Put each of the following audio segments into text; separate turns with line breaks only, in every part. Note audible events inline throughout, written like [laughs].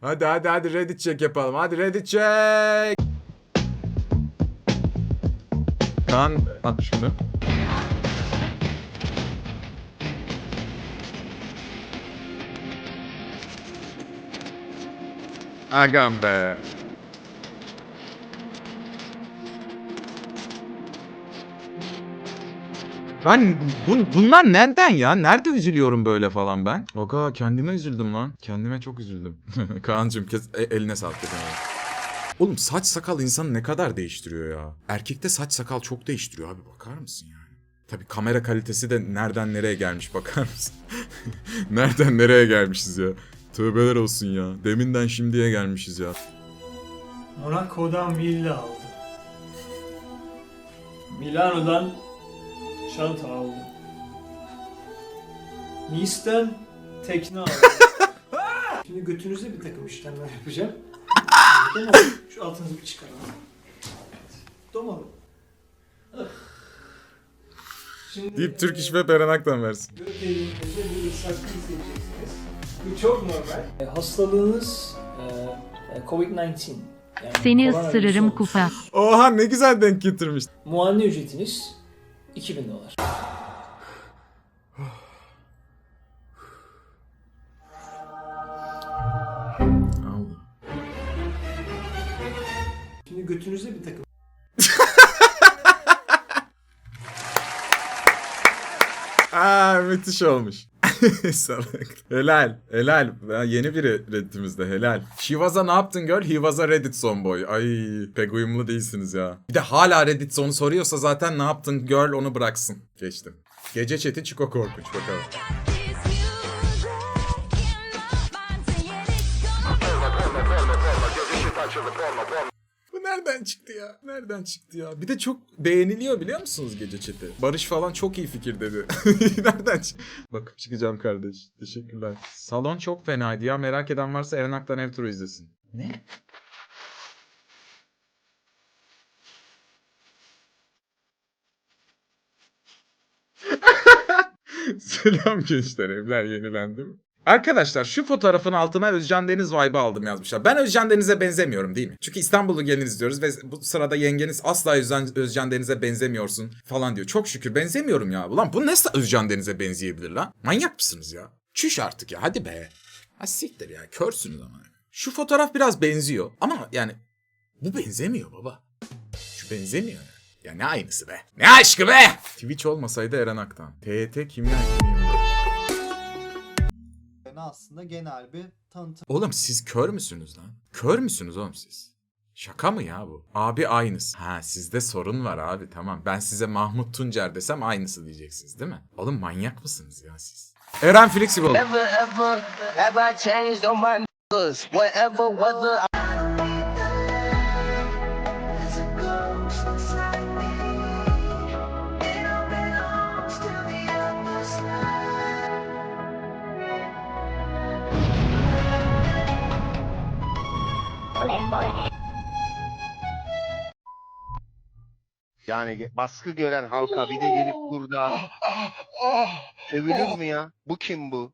Hadi hadi hadi Reddit check yapalım. Hadi Reddit check.
Kaan bak şunu. Agam be. Ben bun, bunlar nereden ya? Nerede üzülüyorum böyle falan ben?
Oga kendime üzüldüm lan. Kendime çok üzüldüm. [laughs] Kaan'cım kes e- eline sağlık. Oğlum saç sakal insanı ne kadar değiştiriyor ya. Erkekte saç sakal çok değiştiriyor abi bakar mısın yani? Tabii kamera kalitesi de nereden nereye gelmiş bakar mısın? [laughs] nereden nereye gelmişiz ya. Tövbeler olsun ya. Deminden şimdiye gelmişiz ya.
Monaco'dan villa aldım. Milano'dan çanta aldım. Nice'den tekne aldım. [laughs] Şimdi götünüze bir takım işlemler yapacağım. [laughs] Şu altınızı bir çıkaralım. Evet. Domalım. Ah. Şimdi
Deyip Türk
e,
İş ve Beren Aktan versin.
Göt bu ıslaklığı hissedeceksiniz. Bu çok normal. E, Hastalığınız e, e, COVID-19. Yani
Seni
koronavirüs
ısırırım
olmuş.
kupa.
Oha ne güzel denk getirmiş.
Muayene ücretiniz 2000 dolar. Şimdi götünüze bir takım [laughs]
Aa müthiş olmuş. [laughs] Salak. helal. Helal. Ya Yeni bir redditimizde helal. Shivaz'a ne yaptın gör? He Reddit son boy. Ay pek uyumlu değilsiniz ya. Bir de hala Reddit sonu soruyorsa zaten ne yaptın girl onu bıraksın. Geçtim. Gece chat'i Çiko Korkunç bakalım. Çıktı ya? Nereden çıktı ya? Bir de çok beğeniliyor biliyor musunuz gece chat'i? Barış falan çok iyi fikir dedi. [laughs] nereden çıktı? Bakıp çıkacağım kardeş. Teşekkürler. Salon çok fenaydı ya. Merak eden varsa Eren Ak'tan ev turu izlesin. Ne? [laughs] Selam gençler evler yenilendi mi? Arkadaşlar şu fotoğrafın altına Özcan Deniz vibe aldım yazmışlar. Ben Özcan Deniz'e benzemiyorum değil mi? Çünkü İstanbul'u gelin izliyoruz ve bu sırada yengeniz asla Özcan, Özcan Deniz'e benzemiyorsun falan diyor. Çok şükür benzemiyorum ya. Ulan bu nasıl Özcan Deniz'e benzeyebilir lan? Manyak mısınız ya? Çüş artık ya hadi be. Ha siktir ya körsünüz ama. Şu fotoğraf biraz benziyor ama yani bu benzemiyor baba. Şu benzemiyor ya. Ya ne aynısı be? Ne aşkı be? Twitch olmasaydı Eren Aktan. TYT kimler kimiyim?
Aslında genel bir tanıtım
Oğlum siz kör müsünüz lan? Kör müsünüz oğlum siz? Şaka mı ya bu? Abi aynısı. Ha sizde sorun var abi tamam. Ben size Mahmut Tuncer desem aynısı diyeceksiniz değil mi? Oğlum manyak mısınız ya siz? Eren Flexible.
Never ever have I changed on my niggas. Weather.
Yani baskı gören halka bir de gelip burada övülür mü ya? Bu kim bu?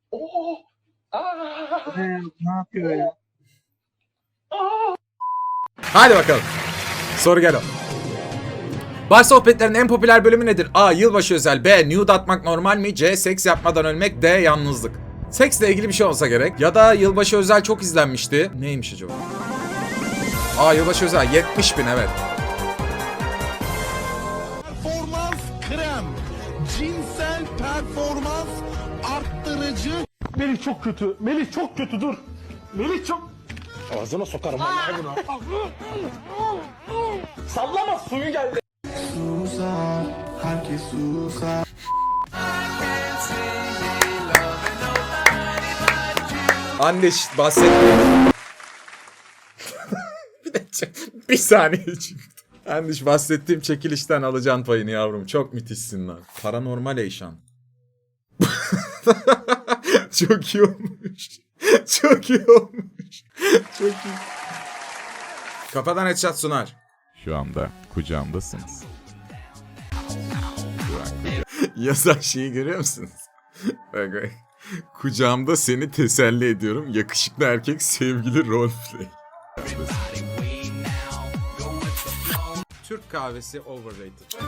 Hadi bakalım. Soru gel. Bar sohbetlerinin en popüler bölümü nedir? A. Yılbaşı özel. B. Nude atmak normal mi? C. Seks yapmadan ölmek. D. Yalnızlık. Seksle ilgili bir şey olsa gerek. Ya da yılbaşı özel çok izlenmişti. Neymiş acaba? A. Yılbaşı özel. 70 bin evet.
Performans krem. Cinsel performans arttırıcı.
Melih çok kötü. Melih çok kötü dur. Melih çok... Ağzına sokarım vallahi bunu. Sallama suyu geldi.
Susar, herkes susar.
Anne şşt bahsetmiyorum. bir, dakika, bir saniye için. Şşt, bahsettiğim çekilişten alacaksın payını yavrum. Çok müthişsin lan. Paranormal Eyşan. [laughs] Çok iyi olmuş. Çok iyi olmuş. Çok iyi. Kafadan headshot sunar.
Şu anda kucağımdasınız.
Yazan şeyi görüyor musunuz? Bak bak. Kucağımda seni teselli ediyorum. Yakışıklı erkek sevgili roleplay. Türk kahvesi overrated.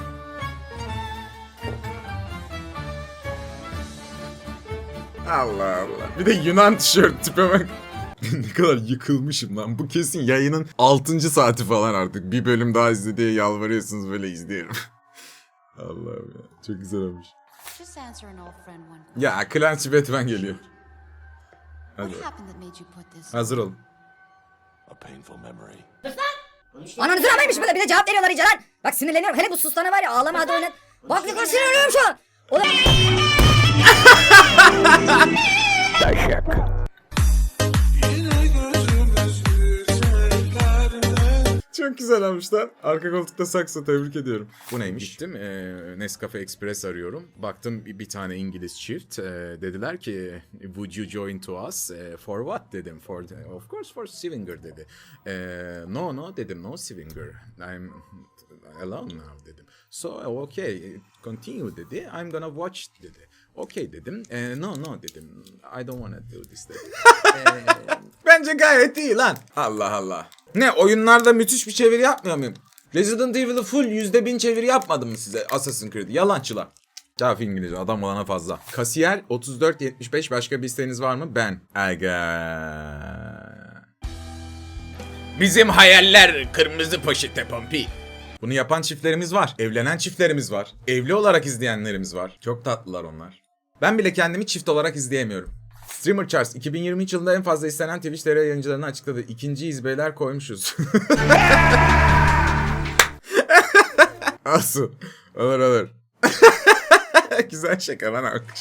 Allah Allah. Bir de Yunan tişört tipe bak. [laughs] ne kadar yıkılmışım lan. Bu kesin yayının 6. saati falan artık. Bir bölüm daha izle diye yalvarıyorsunuz böyle izleyelim. [laughs] Allah'ım ya. Çok güzel olmuş. Ya Clancy Batman geliyor. Hadi.
What happened that made you
Ananı sıramaymış böyle bir de cevap veriyorlar iyice lan. Bak sinirleniyorum. Hele bu sustana var ya ağlama hadi oyna. Bak ne kadar sinirleniyorum şu an. Oğlum
Çok güzel almışlar. Arka koltukta sakso tebrik ediyorum. Bu neymiş? Gittim e, Nescafe Express arıyorum. Baktım bir, bir tane İngiliz çift. E, dediler ki would you join to us? E, for what dedim. For of course for Swinger dedi. E, no no dedim no Swinger. I'm alone now dedim. So okay continue dedi. I'm gonna watch dedi. Okay dedim. E, no no dedim. I don't wanna do this dedim. [laughs] Bence gayet iyi lan. Allah Allah. Ne oyunlarda müthiş bir çeviri yapmıyor muyum? Resident Evil'ı full %1000 çeviri yapmadım mı size Assassin's Creed? Yalancılar. Kafi İngilizce adam olana fazla. Kasiyer 3475 başka bir isteğiniz var mı? Ben. Aga. Bizim hayaller kırmızı poşete pompi. Bunu yapan çiftlerimiz var. Evlenen çiftlerimiz var. Evli olarak izleyenlerimiz var. Çok tatlılar onlar. Ben bile kendimi çift olarak izleyemiyorum. Streamer Charles 2023 yılında en fazla istenen Twitch TR yayıncılarını açıkladı. İkinci izbeyler koymuşuz. [laughs] Asu. Olur olur. [laughs] Güzel şaka lan alkış.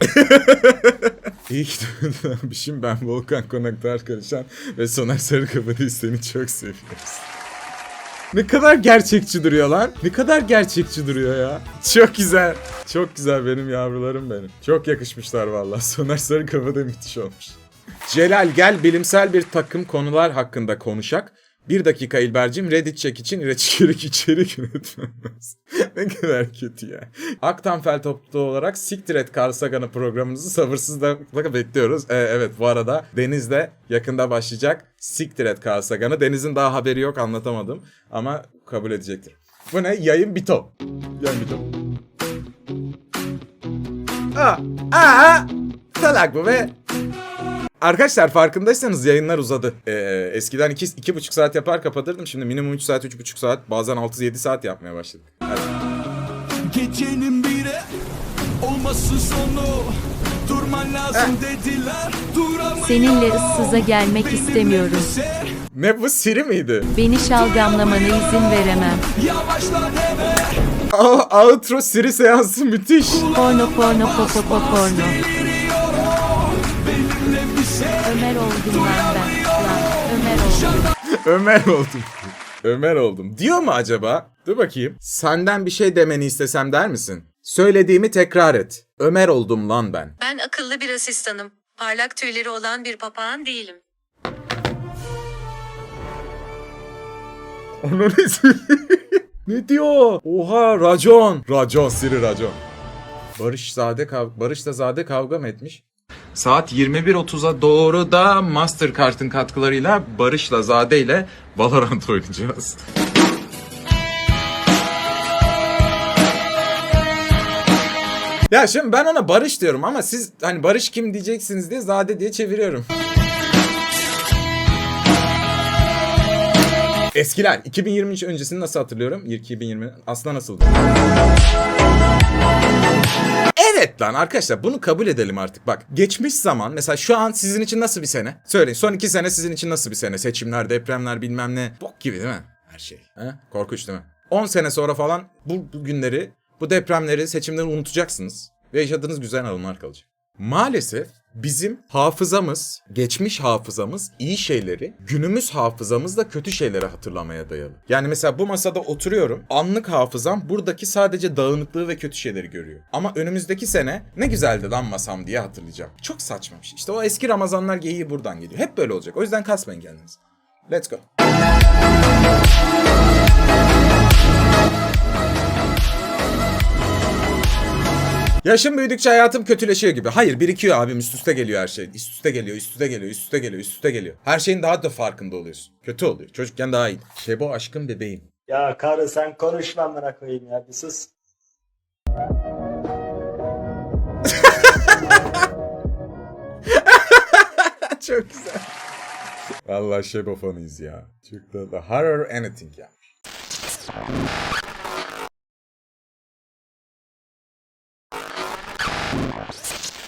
[laughs] İyi ki dönmüşüm ben Volkan Konak'ta arkadaşan ve Soner Sarıkabadayı seni çok seviyoruz. Ne kadar gerçekçi duruyor lan. Ne kadar gerçekçi duruyor ya. Çok güzel. Çok güzel benim yavrularım benim. Çok yakışmışlar vallahi. [laughs] Soner Sarıkafa da müthiş olmuş. Celal gel bilimsel bir takım konular hakkında konuşak. Bir dakika İlbercim Reddit check için [laughs] içerik içerik üretmemiz. [laughs] ne kadar kötü ya. Aktanfel topluluğu olarak Siktir et Carl programınızı sabırsızlıkla [laughs] bekliyoruz. Ee, evet bu arada Deniz de yakında başlayacak. Siktir et Carl. Deniz'in daha haberi yok anlatamadım. Ama kabul edecektir. Bu ne? Yayın bito. Yayın bito. Aa, aa, salak bu be. Arkadaşlar farkındaysanız yayınlar uzadı. Ee, eskiden 2 iki, iki buçuk saat yapar kapatırdım. Şimdi minimum 3 saat, 3,5 saat, bazen 6-7 saat yapmaya başladık. Hadi.
Gecenin biri olmasın sonu Durman lazım dediler Duramayın
Seninle ıssıza gelmek istemiyorum.
Ne bu Siri miydi?
Beni şalgamlamana izin veremem.
Yavaşla deme
Aa, outro Siri seansı müthiş.
Porno porno popo po porno. Ömer oldum lan ben. Lan Ömer oldum. [laughs]
Ömer oldum. Ömer oldum. Diyor mu acaba? Dur bakayım. Senden bir şey demeni istesem der misin? Söylediğimi tekrar et. Ömer oldum lan ben.
Ben akıllı bir asistanım. Parlak tüyleri olan bir papağan değilim. [laughs]
Onun ismi. [laughs] ne diyor? Oha racon. Racon Siri racon. Barış Zade kav Barış da Zade kavga mı etmiş? Saat 21.30'a doğru da Mastercard'ın katkılarıyla Barış'la Zade ile Valorant [laughs] oynayacağız. Ya şimdi ben ona Barış diyorum ama siz hani Barış kim diyeceksiniz diye Zade diye çeviriyorum. Eskiler 2023 öncesini nasıl hatırlıyorum? 2020 aslında nasıldı? Lan arkadaşlar bunu kabul edelim artık bak. Geçmiş zaman mesela şu an sizin için nasıl bir sene? Söyleyin son iki sene sizin için nasıl bir sene? Seçimler, depremler bilmem ne. Bok gibi değil mi? Her şey. He? Korkunç değil mi? 10 sene sonra falan bu, bu günleri, bu depremleri, seçimleri unutacaksınız. Ve yaşadığınız güzel anılar kalacak. Maalesef bizim hafızamız, geçmiş hafızamız iyi şeyleri, günümüz hafızamız da kötü şeyleri hatırlamaya dayalı. Yani mesela bu masada oturuyorum, anlık hafızam buradaki sadece dağınıklığı ve kötü şeyleri görüyor. Ama önümüzdeki sene ne güzeldi lan masam diye hatırlayacağım. Çok saçma bir şey. İşte o eski Ramazanlar geyiği buradan geliyor. Hep böyle olacak. O yüzden kasmayın kendinizi. Let's go. Yaşım büyüdükçe hayatım kötüleşiyor gibi. Hayır birikiyor abim üst üste geliyor her şey. Üst üste geliyor, üst üste geliyor, üst üste geliyor, üst üste geliyor. Her şeyin daha da farkında oluyorsun. Kötü oluyor. Çocukken daha iyi. Şebo aşkım bebeğim.
Ya karı sen konuşma amına koyayım ya bir sus. [laughs]
Çok güzel. Vallahi Şebo fanıyız ya. Çok da Horror anything ya.